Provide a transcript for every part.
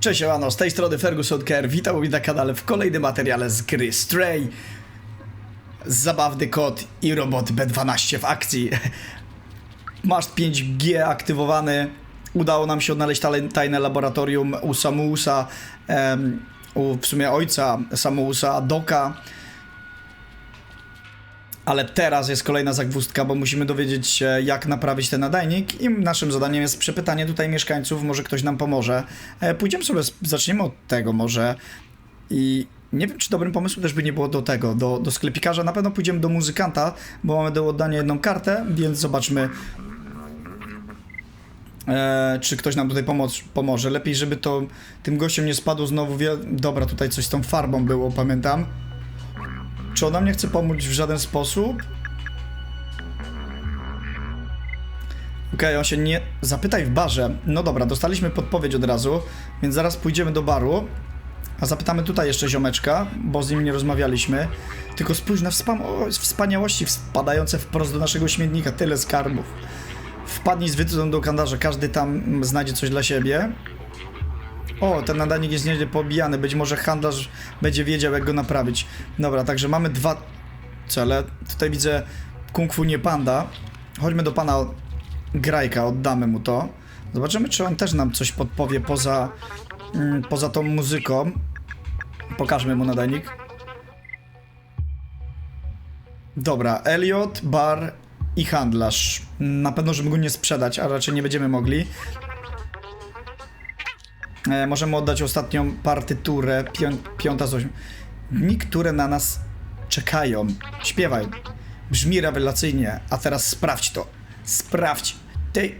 Cześć, Ewano, z tej strony Ferguson Care, witam na kanale w kolejnym materiale z gry Stray. Zabawny kot i robot B12 w akcji. Masz 5G aktywowany. Udało nam się odnaleźć tajne laboratorium u Samuusa, em, u w sumie ojca Samuusa, Doka. Ale teraz jest kolejna zagwózdka, bo musimy dowiedzieć się, jak naprawić ten nadajnik i naszym zadaniem jest przepytanie tutaj mieszkańców, może ktoś nam pomoże. E, Pójdziemy sobie, zaczniemy od tego może i nie wiem, czy dobrym pomysłem też by nie było do tego, do, do sklepikarza. Na pewno pójdziemy do muzykanta, bo mamy do oddania jedną kartę, więc zobaczmy, e, czy ktoś nam tutaj pomoc, pomoże. Lepiej, żeby to tym gościom nie spadło znowu. Wie... Dobra, tutaj coś z tą farbą było, pamiętam. Czy ona mnie chce pomóc w żaden sposób? Okej, on się nie... Zapytaj w barze. No dobra, dostaliśmy podpowiedź od razu, więc zaraz pójdziemy do baru. A zapytamy tutaj jeszcze ziomeczka, bo z nim nie rozmawialiśmy. Tylko spójrz na wspam- o, wspaniałości spadające wprost do naszego śmietnika. Tyle skarbów. Wpadnij z wytyczną do kandarza, każdy tam znajdzie coś dla siebie. O, ten nadajnik jest nieźle pobijany. Być może handlarz będzie wiedział, jak go naprawić. Dobra, także mamy dwa cele. Tutaj widzę Kung Fu nie panda. Chodźmy do pana Grajka, oddamy mu to. Zobaczymy, czy on też nam coś podpowie poza, mm, poza tą muzyką. Pokażmy mu nadajnik. Dobra, Elliot, bar i handlarz. Na pewno, żeby go nie sprzedać, a raczej nie będziemy mogli. E, możemy oddać ostatnią partyturę, pią piąta z ośmiu. Dni, które na nas czekają. Śpiewaj. Brzmi rewelacyjnie, a teraz sprawdź to. Sprawdź. Ty.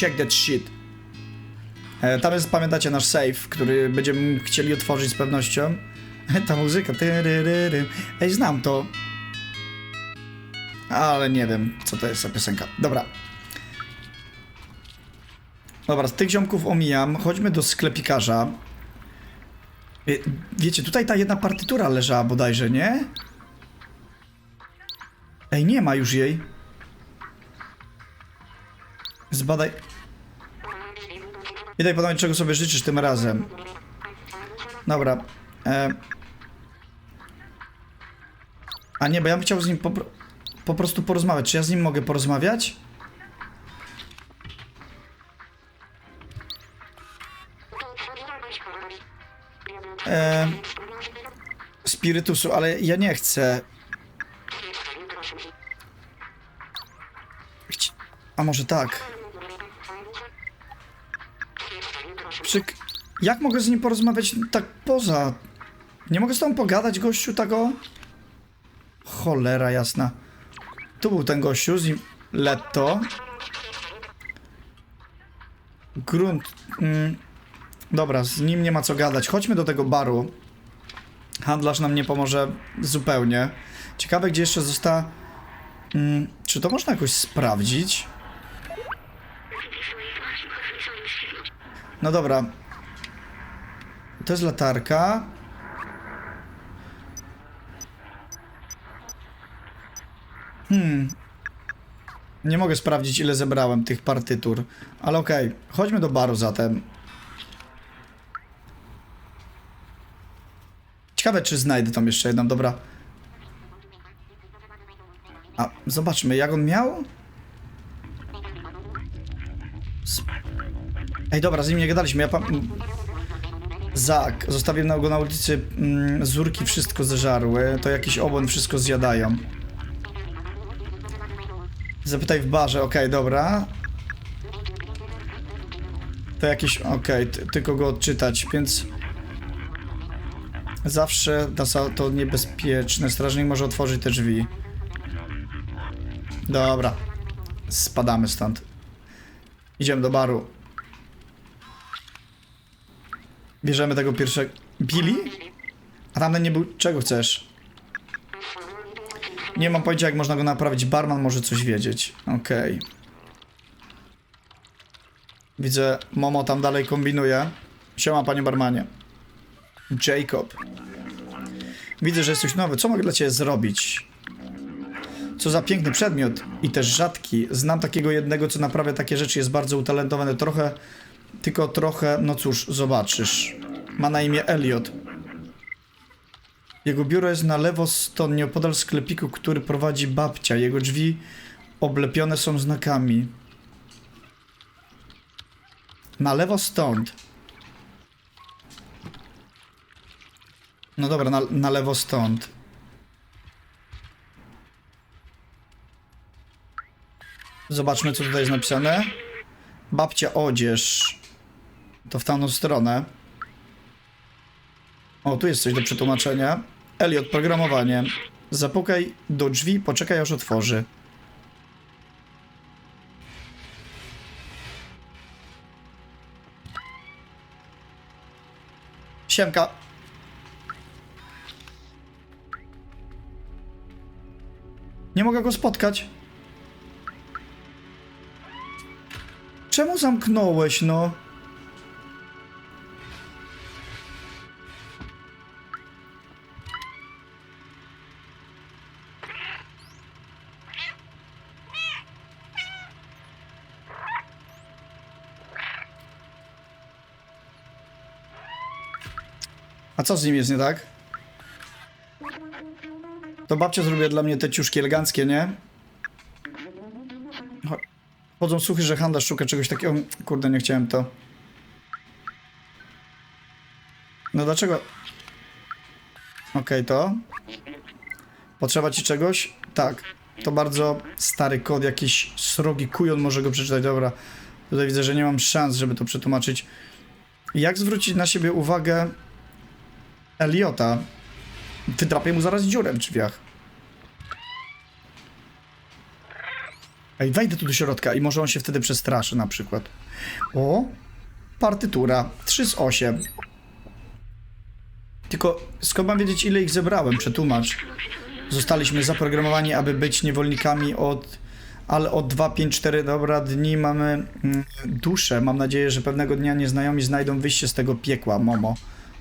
Check that shit. E, tam jest, pamiętacie, nasz safe, który będziemy chcieli otworzyć z pewnością. Ta muzyka. tyryryry. Ej, znam to. Ale nie wiem, co to jest za piosenka. Dobra. Dobra, z tych ziomków omijam. Chodźmy do sklepikarza. Wie- Wiecie, tutaj ta jedna partytura leżała bodajże, nie? Ej, nie ma już jej. Zbadaj. I daj podać, czego sobie życzysz tym razem. Dobra. E... A nie, bo ja bym chciał z nim po, po prostu porozmawiać. Czy ja z nim mogę porozmawiać? E... Spirytusu, ale ja nie chcę. Chci- A może tak? Przyk... Jak mogę z nim porozmawiać tak poza? Nie mogę z tobą pogadać, gościu, tak o? Cholera jasna. Tu był ten gościu, z. Letto. Grunt... Mm. Dobra, z nim nie ma co gadać. Chodźmy do tego baru. Handlarz nam nie pomoże zupełnie. Ciekawe, gdzie jeszcze została... Mm, czy to można jakoś sprawdzić? No dobra. To jest latarka. Hmm. Nie mogę sprawdzić, ile zebrałem tych partytur. Ale okej, chodźmy do baru zatem. Ciekawe, czy znajdę tam jeszcze jedną, dobra. A, zobaczmy, jak on miał? Ej, dobra, z nim nie gadaliśmy, ja pam... Zak, zostawiłem go na ulicy, mm, zurki wszystko zeżarły, to jakiś obłęd wszystko zjadają. Zapytaj w barze, okej, dobra. To jakiś, okej, ty- tylko go odczytać, więc... Zawsze to niebezpieczne. Strażnik może otworzyć te drzwi. Dobra. Spadamy stąd. Idziemy do baru. Bierzemy tego pierwszego... Billy? A tamten nie był... Czego chcesz? Nie mam pojęcia, jak można go naprawić. Barman może coś wiedzieć. Okej. Widzę, Momo tam dalej kombinuje. Siema, panie barmanie. Jacob. Widzę, że jesteś nowy. Co mogę dla ciebie zrobić? Co za piękny przedmiot i też rzadki. Znam takiego jednego, co naprawia takie rzeczy, jest bardzo utalentowany. Trochę tylko trochę, no cóż, zobaczysz. Ma na imię Elliot. Jego biuro jest na lewo stąd, nieopodal sklepiku, który prowadzi babcia. Jego drzwi oblepione są znakami. Na lewo stąd. No dobra, na, na lewo stąd. Zobaczmy, co tutaj jest napisane. Babcia odzież. To w tamtą stronę. O, tu jest coś do przetłumaczenia. Elliot, programowanie. Zapukaj do drzwi, poczekaj aż otworzy. Siemka. Nie mogę go spotkać. Czemu zamknąłeś, no? A co z nim jest nie tak? To babcia zrobiła dla mnie te ciuszki eleganckie, nie? Cho- Chodzą słuchy, że handlarz szuka czegoś takiego. Kurde, nie chciałem to. No dlaczego? Okej, to. Potrzeba ci czegoś? Tak. To bardzo stary kod, jakiś srogi kujon może go przeczytać. Dobra. Tutaj widzę, że nie mam szans, żeby to przetłumaczyć. Jak zwrócić na siebie uwagę Eliota? Wydrapię mu zaraz dziurę w drzwiach. Ej, wejdę tu do środka i może on się wtedy przestraszy na przykład. O, partytura 3 z 8. Tylko skąd mam wiedzieć ile ich zebrałem? Przetłumacz. Zostaliśmy zaprogramowani, aby być niewolnikami od... Ale od 2, 5, 4 dobra dni mamy mm, duszę. Mam nadzieję, że pewnego dnia nieznajomi znajdą wyjście z tego piekła. Momo.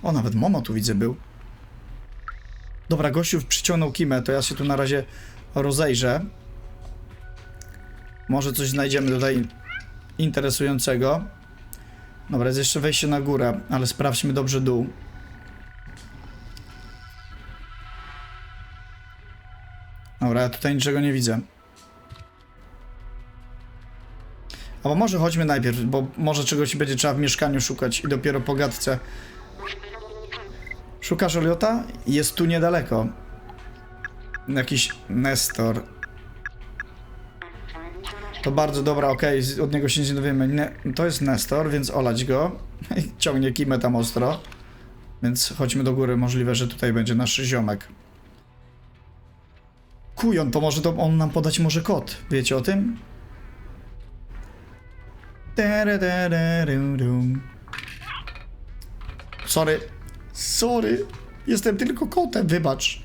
O, nawet Momo tu widzę był. Dobra, gościu przyciągnął kimę, to ja się tu na razie rozejrzę. Może coś znajdziemy tutaj interesującego. Dobra, jest jeszcze wejście na górę, ale sprawdźmy dobrze dół. Dobra, ja tutaj niczego nie widzę. Albo może chodźmy najpierw, bo może czegoś będzie trzeba w mieszkaniu szukać i dopiero po gadce. Szukasz Eliota? Jest tu niedaleko. Jakiś Nestor. To bardzo dobra, okej, od niego się nic nie dowiemy. Nie, to jest Nestor, więc olać go. Ciągnie kimę tam ostro. Więc chodźmy do góry, możliwe, że tutaj będzie nasz ziomek. Kujon, to może to on nam podać może kod. Wiecie o tym? Sorry. Sorry. Jestem tylko kotem, wybacz.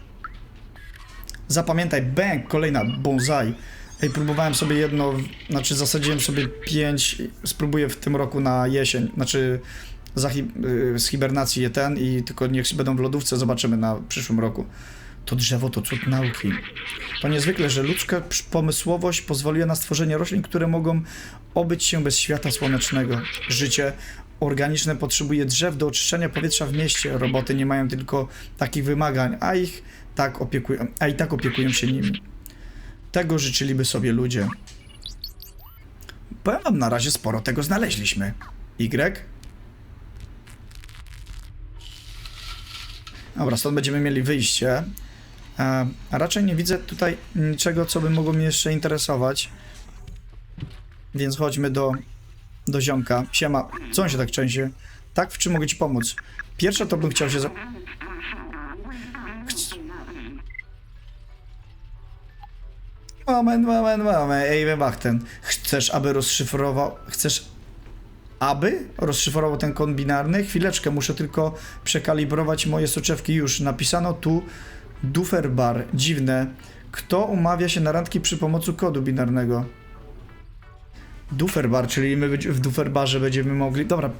Zapamiętaj, bang, kolejna bonsai. Ej, próbowałem sobie jedno, znaczy zasadziłem sobie pięć, spróbuję w tym roku na jesień, znaczy za hi, y, z hibernacji je ten i tylko niech będą w lodówce, zobaczymy na przyszłym roku. To drzewo to cud nauki. To niezwykle, że ludzka pomysłowość pozwoliła na stworzenie roślin, które mogą obyć się bez światła słonecznego. Życie organiczne potrzebuje drzew do oczyszczania powietrza w mieście. Roboty nie mają tylko takich wymagań, a ich tak opiekują, a i tak opiekują się nimi. Tego życzyliby sobie ludzie. Powiem wam, na razie sporo tego znaleźliśmy. Y? Dobra, stąd będziemy mieli wyjście. E, raczej nie widzę tutaj niczego, co by mogło mnie jeszcze interesować. Więc chodźmy do, do ziomka. Siema, co on się tak trzęsie? Tak, w czym mogę ci pomóc? Pierwsze to bym chciał się... Za... Chc- Moment, moment, moment. Ej, Webachten. Chcesz, aby rozszyfrował... Chcesz, aby rozszyfrował ten kod binarny? Chwileczkę, muszę tylko przekalibrować moje soczewki już. Napisano tu Duferbar. Dziwne. Kto umawia się na randki przy pomocy kodu binarnego? Duferbar, czyli my w Duferbarze będziemy mogli... Dobra.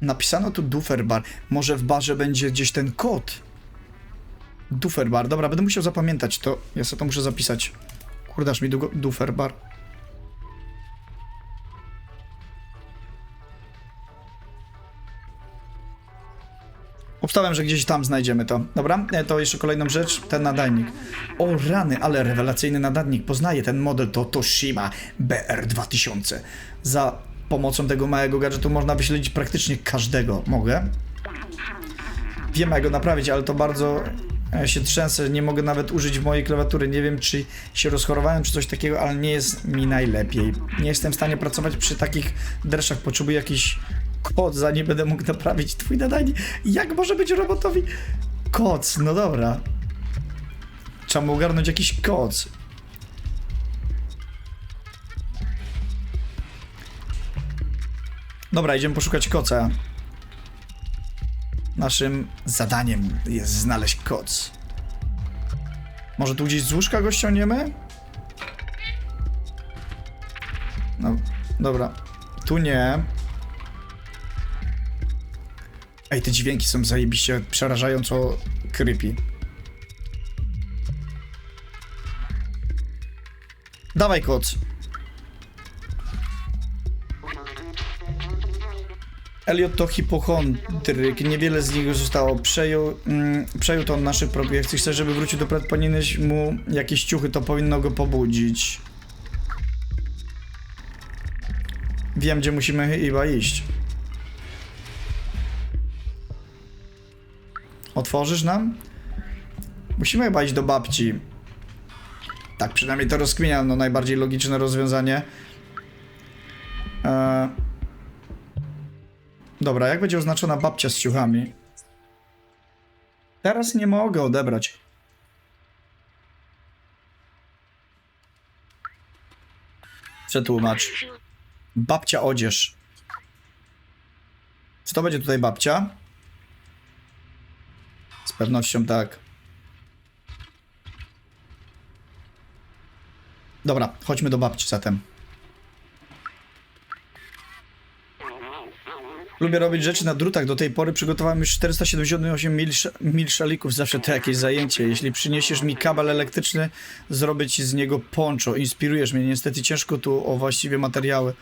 Napisano tu Duferbar. Może w barze będzie gdzieś ten kod? Dufer bar. Dobra, będę musiał zapamiętać to. Ja sobie to muszę zapisać. Kurdasz mi długo... Dufer Obstałem, że gdzieś tam znajdziemy to. Dobra, e, to jeszcze kolejną rzecz, ten nadajnik. O rany, ale rewelacyjny nadajnik. Poznaję ten model, to Toshiba BR2000. Za pomocą tego małego gadżetu można wyśledzić praktycznie każdego. Mogę? Wiem jak go naprawić, ale to bardzo e, się trzęsę, nie mogę nawet użyć mojej klawiatury. Nie wiem, czy się rozchorowałem, czy coś takiego, ale nie jest mi najlepiej. Nie jestem w stanie pracować przy takich derszach. Potrzebuję kod, zanim będę mógł naprawić twój nadajnik. Jak może być robotowi koc? No dobra. Trzeba mu ogarnąć jakiś koc. Dobra, idziemy poszukać koca. Naszym zadaniem jest znaleźć koc. Może tu gdzieś z łóżka go ściągniemy? No, dobra. Tu nie. Ej, te dźwięki są zajebiście przerażająco creepy. Dawaj koc. Elliot to hipochondryk, niewiele z niego zostało. Przejął, mm, przejął to od naszych projekcji. Chcę, żeby wrócił do pracy. Powinieneś mu jakieś ciuchy, to powinno go pobudzić. Wiem, gdzie musimy chyba iść. Otworzysz nam? Musimy chyba iść do babci. Tak, przynajmniej to rozkminia, no najbardziej logiczne rozwiązanie. Eee... Dobra, jak będzie oznaczona babcia z ciuchami? Teraz nie mogę odebrać. Przetłumacz. Babcia odzież. Czy to będzie tutaj babcia? Pewnością tak. Dobra, chodźmy do babci zatem. Lubię robić rzeczy na drutach. Do tej pory przygotowałem już 478 mil, sz- mil szalików. Zawsze to jakieś zajęcie. Jeśli przyniesiesz mi kabel elektryczny, zrobię ci z niego poncho. Inspirujesz mnie. Niestety ciężko tu o właściwie materiały.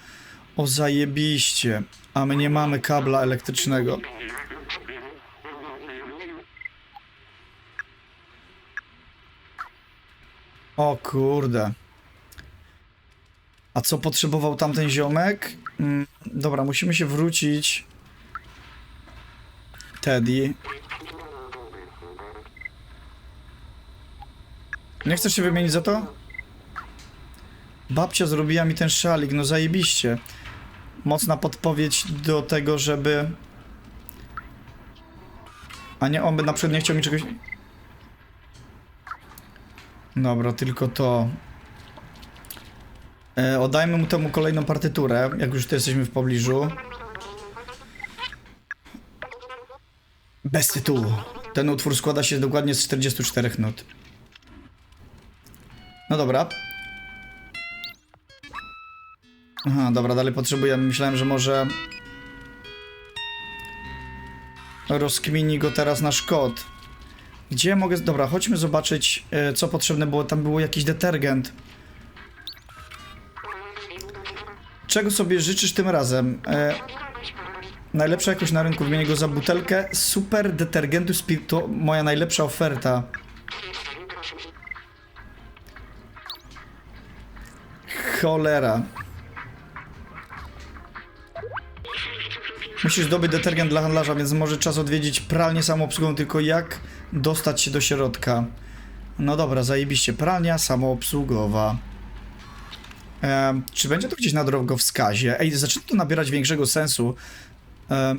O zajebiście. A my nie mamy kabla elektrycznego. O kurde. A co potrzebował tamten ziomek? Mm, dobra, musimy się wrócić. Teddy. Nie chcesz się wymienić za to? Babcia zrobiła mi ten szalik, no zajebiście. Mocna podpowiedź do tego, żeby... A nie, on by na przykład nie chciał mi czegoś... Dobra, tylko to. E, oddajmy mu temu kolejną partyturę, jak już tu jesteśmy w pobliżu. Bez tytułu. Ten utwór składa się dokładnie z 44 nut. No dobra. Aha, dobra, dalej potrzebujemy. Myślałem, że może... Rozkmini go teraz nasz kod. Gdzie mogę... Dobra, chodźmy zobaczyć, e, co potrzebne było. Tam było jakiś detergent. Czego sobie życzysz tym razem? E, najlepsza jakość na rynku, wymienię go za butelkę. Super detergentu Spirit to moja najlepsza oferta. Cholera. Musisz zdobyć detergent dla handlarza, więc może czas odwiedzić pralnię samoobsługową, tylko jak dostać się do środka? No dobra, zajebiście. Pralnia samoobsługowa. Em, czy będzie to gdzieś na drogowskazie? Ej, zaczyna to nabierać większego sensu. Em,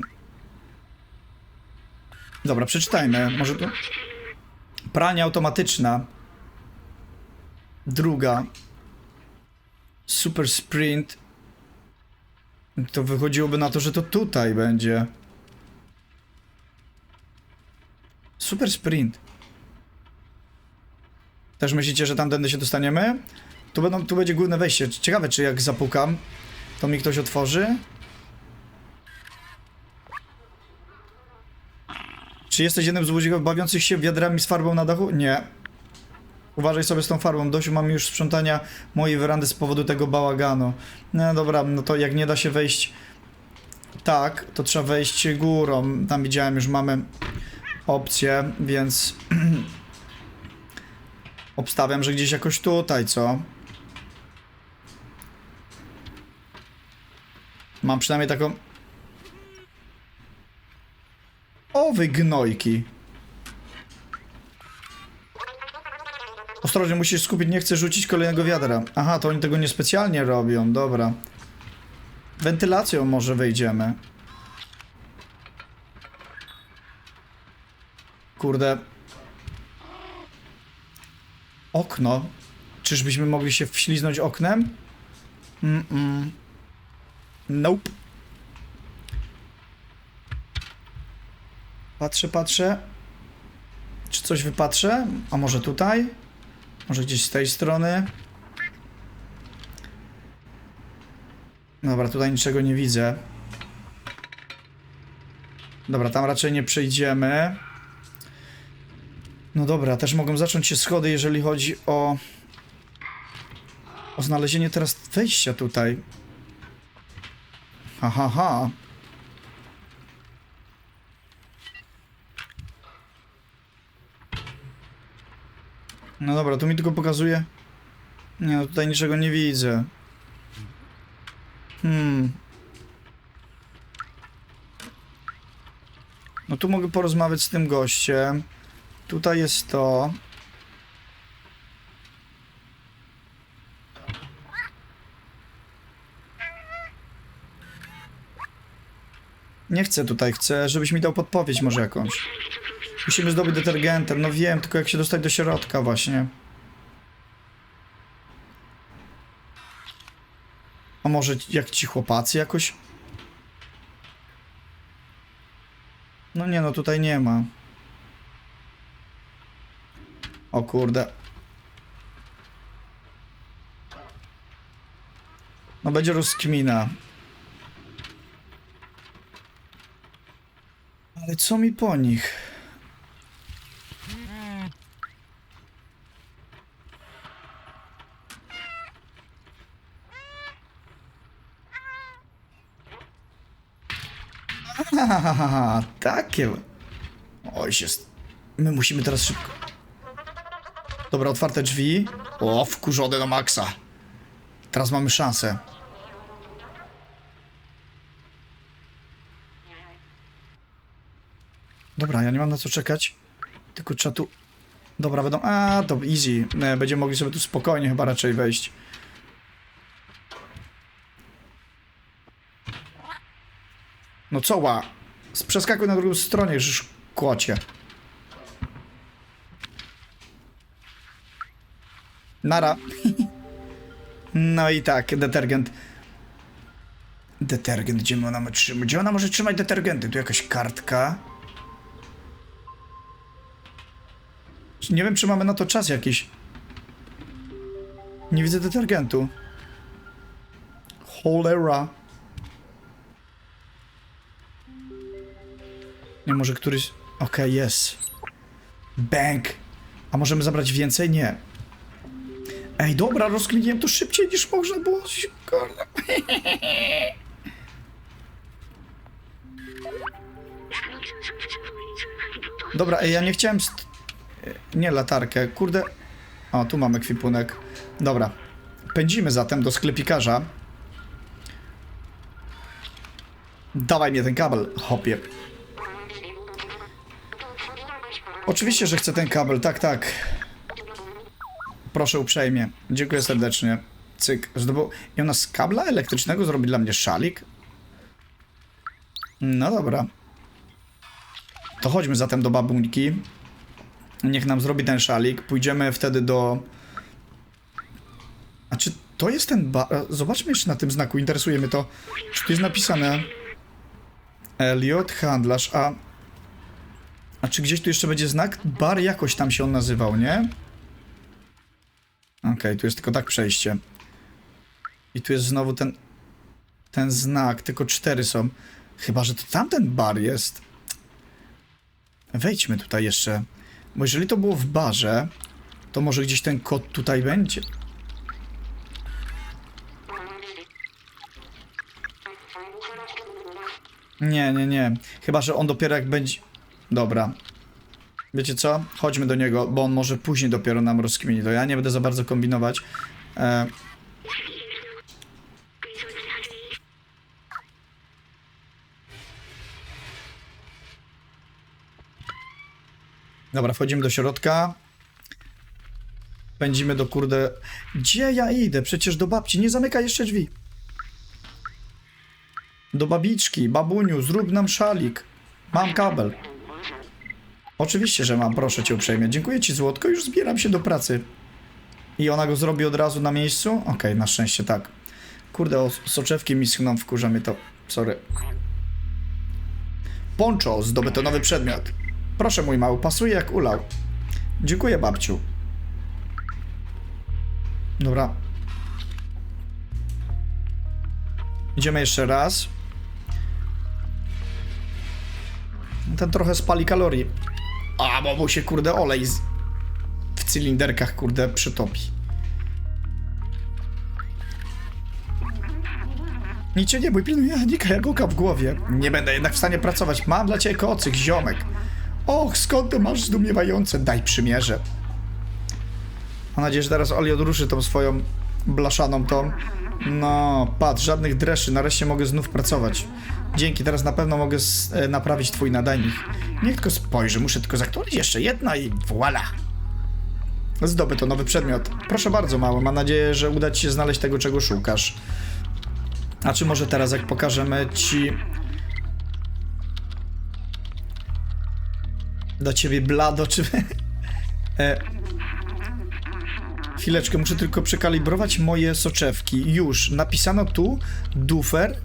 dobra, przeczytajmy. Może tu... Pralnia automatyczna. Druga. Super Sprint. To wychodziłoby na to, że to tutaj będzie. Super Sprint. Też myślicie, że tamtędy się dostaniemy? Tu, będą, tu będzie główne wejście. Ciekawe, czy jak zapukam, to mi ktoś otworzy? Czy jesteś jednym z ludzików bawiących się wiadrami z farbą na dachu? Nie. Uważaj sobie z tą farbą. Dość mam już sprzątania mojej werandy z powodu tego bałaganu. No dobra, no to jak nie da się wejść tak, to trzeba wejść górą. Tam widziałem, już mamy opcję, więc obstawiam, że gdzieś jakoś tutaj, co? Mam przynajmniej taką... O, wy Ostrożnie, musisz skupić, nie chcę rzucić kolejnego wiadra. Aha, to oni tego niespecjalnie robią, dobra. Wentylacją może wejdziemy. Kurde. Okno. Czyżbyśmy mogli się wśliznąć oknem? Mm-mm. Nope. Patrzę, patrzę. Czy coś wypatrzę? A może tutaj? Może gdzieś z tej strony? Dobra, tutaj niczego nie widzę. Dobra, tam raczej nie przejdziemy. No dobra, też mogą zacząć się schody, jeżeli chodzi o... O znalezienie teraz wejścia tutaj. Ha, ha, ha. No dobra, tu mi tylko pokazuje... Nie, no tutaj niczego nie widzę. Hmm. No tu mogę porozmawiać z tym gościem. Tutaj jest to. Nie chcę tutaj, chcę, żebyś mi dał podpowiedź może jakąś. Musimy zdobyć detergentem, no wiem, tylko jak się dostać do środka właśnie. A może jak ci chłopacy jakoś? No nie, no tutaj nie ma. O kurde. No będzie rozkmina. Ale co mi po nich? Hahaha, takie. Oj, się. st- My musimy teraz szybko. Dobra, otwarte drzwi. O, wkurzone do maksa. Teraz mamy szansę. Dobra, ja nie mam na co czekać. Tylko trzeba tu... Dobra, będą... A, to easy. E, Będziemy mogli sobie tu spokojnie chyba raczej wejść. No co ła? Przeskakuj na drugą stronę, już kłocie. Nara. No i tak, detergent. Detergent, gdzie ona ma trzymać? Gdzie ona może trzymać detergenty? Tu jakaś kartka. Nie wiem, czy mamy na to czas jakiś. Nie widzę detergentu. Cholera. Nie, może któryś... Okej, jest. Bank. A możemy zabrać więcej? Nie. Ej, dobra, rozkminiłem to szybciej niż można było. Kurde. Dobra, ej, ja nie chciałem... Nie latarkę, kurde. O, tu mamy kwipunek. Dobra. Pędzimy zatem do sklepikarza. Dawaj mnie ten kabel, hopie. Oczywiście, że chcę ten kabel, tak, tak. Proszę uprzejmie. Dziękuję serdecznie. Cyk. Zdobył... I ona z kabla elektrycznego zrobi dla mnie szalik? No dobra. To chodźmy zatem do babunki. Niech nam zrobi ten szalik. Pójdziemy wtedy do... A czy to jest ten bar... Zobaczmy jeszcze na tym znaku. Interesuje mnie to. Czy tu jest napisane... Elliot, handlarz, a... A czy gdzieś tu jeszcze będzie znak? Bar jakoś tam się on nazywał, nie? Okej, tu jest tylko tak przejście. I tu jest znowu ten... Ten znak, tylko cztery są. Chyba, że to tamten bar jest. Wejdźmy tutaj jeszcze. Bo jeżeli to było w barze, to może gdzieś ten kod tutaj będzie. Nie, nie, nie. Chyba, że on dopiero jak będzie... Dobra. Wiecie co? Chodźmy do niego, bo on może później dopiero nam rozkmini. To ja nie będę za bardzo kombinować. E... Dobra, wchodzimy do środka. Pędzimy do kurde... Gdzie ja idę? Przecież do babci. Nie zamykaj jeszcze drzwi. Do babiczki. Babuniu, zrób nam szalik. Mam kabel. Oczywiście, że mam. Proszę cię uprzejmie. Dziękuję ci, Złotko. Już zbieram się do pracy. I ona go zrobi od razu na miejscu? Okej, na szczęście tak. Kurde, o soczewki mi schną, wkurza mnie to. Sorry. Poncho, zdobyto nowy przedmiot. Proszę, mój mały, pasuje jak ulał. Dziękuję, babciu. Dobra. Idziemy jeszcze raz. Ten trochę spali kalorii. A, bo mu się, kurde, olej z... w cylinderkach, kurde, przytopi. Nic cię nie bój, pilnuję Anika jak oka w głowie. Nie będę jednak w stanie pracować. Mam dla ciebie kocyk, ziomek. Och, skąd to masz zdumiewające? Daj przymierze. Mam nadzieję, że teraz Oli odruszy tą swoją blaszaną tą. No, patrz, żadnych dreszy, nareszcie mogę znów pracować. Dzięki, teraz na pewno mogę e, naprawić twój nadajnik. Niech tylko spojrzy, muszę tylko zaktualić jeszcze jedna i voila. Zdobyto nowy przedmiot. Proszę bardzo, mały, mam nadzieję, że uda ci się znaleźć tego, czego szukasz. A czy może teraz, jak pokażemy ci... Do ciebie blado, czy... e... Chwileczkę, muszę tylko przekalibrować moje soczewki. Już, napisano tu dufer.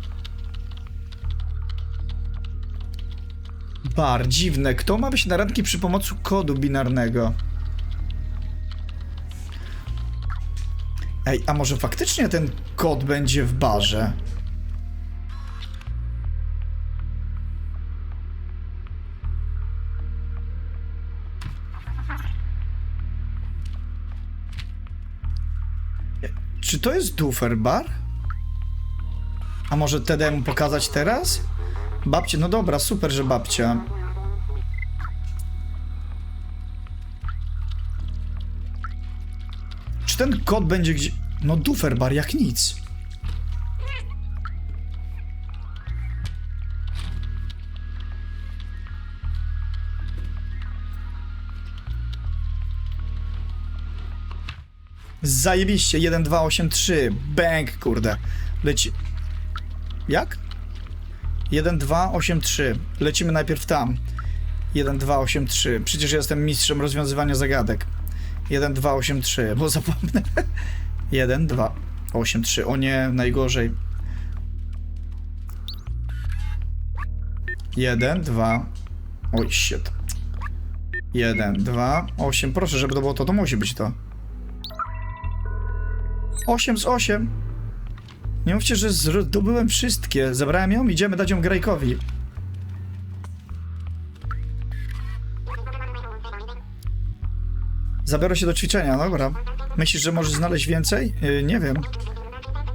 Bar, dziwne. Kto ma być na randki przy pomocy kodu binarnego? Ej, a może faktycznie ten kod będzie w barze? To jest Dufer Bar? A może TD mu pokazać teraz? Babcie, no dobra, super, że babcia. Czy ten kod będzie gdzie... No Dufer Bar, jak nic. Zajebiście, 1, 2, 8, 3. Bang, kurde. Leci... Jak? 1, 2, 8, 3. Lecimy najpierw tam. 1, 2, 8, 3. Przecież jestem mistrzem rozwiązywania zagadek. 1, 2, 8, 3. Bo zapomnę. 1, 2, 8, 3. O nie, najgorzej. 1, 2. Oj, shit. 1, 2, 8. Proszę, żeby to było to, to musi być to. 8 z 8. Nie mówcie, że zdobyłem wszystkie. Zabrałem ją, idziemy dać ją Grejkowi. Zabiorę się do ćwiczenia, dobra. Myślisz, że możesz znaleźć więcej? Yy, nie wiem.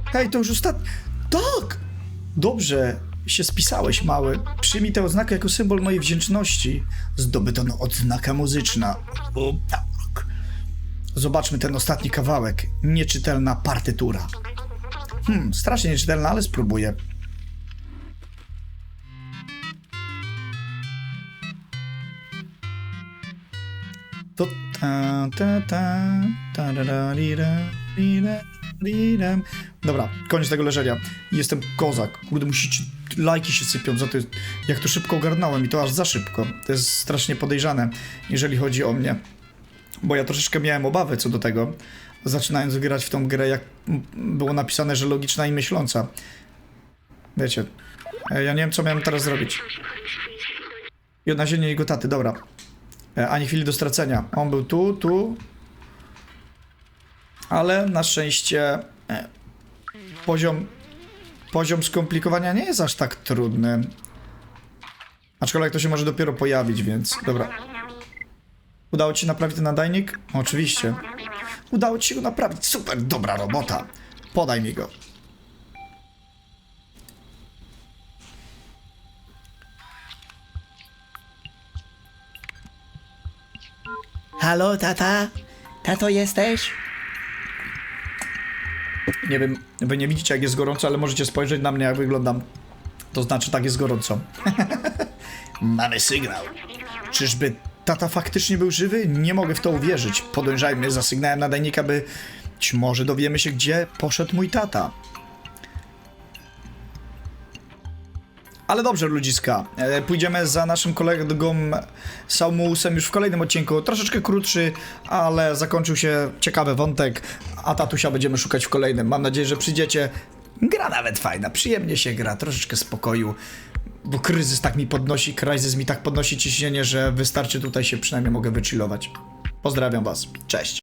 Hej, to już ostatni... Tak! Dobrze, się spisałeś, mały. Przyjmij tę oznakę jako symbol mojej wdzięczności. Zdobyto no odznaka muzyczna. O. Zobaczmy ten ostatni kawałek. Nieczytelna partytura. Hmm, strasznie nieczytelna, ale spróbuję. To ta ta ta ta. Dobra, koniec tego leżenia. Jestem kozak. Kurde, musicie... Lajki się sypią za to, jak to szybko ogarnąłem i to aż za szybko. To jest strasznie podejrzane, jeżeli chodzi o mnie. Bo ja troszeczkę miałem obawy co do tego, zaczynając grać w tą grę, jak było napisane, że logiczna i myśląca. Wiecie, e, ja nie wiem, co miałem teraz zrobić. I odnalezienie jego taty, dobra. E, Ani chwili do stracenia. On był tu, tu. Ale na szczęście e, poziom, poziom skomplikowania nie jest aż tak trudny. Aczkolwiek to się może dopiero pojawić, więc dobra. Udało ci się naprawić ten nadajnik? Oczywiście. Udało ci się go naprawić. Super, dobra robota. Podaj mi go. Halo, tata? Tato jesteś? Nie wiem, wy nie widzicie jak jest gorąco, ale możecie spojrzeć na mnie jak wyglądam. To znaczy tak jest gorąco. Mamy sygnał. Czyżby tata faktycznie był żywy? Nie mogę w to uwierzyć. Podążajmy za sygnałem nadajnika, by być może dowiemy się, gdzie poszedł mój tata. Ale dobrze, ludziska. E, Pójdziemy za naszym kolegą Samusem już w kolejnym odcinku. Troszeczkę krótszy, ale zakończył się ciekawy wątek, a tatusia będziemy szukać w kolejnym. Mam nadzieję, że przyjdziecie. Gra nawet fajna, przyjemnie się gra, troszeczkę spokoju. Bo kryzys tak mi podnosi, kryzys mi tak podnosi ciśnienie, że wystarczy tutaj się przynajmniej mogę wychillować. Pozdrawiam was. Cześć.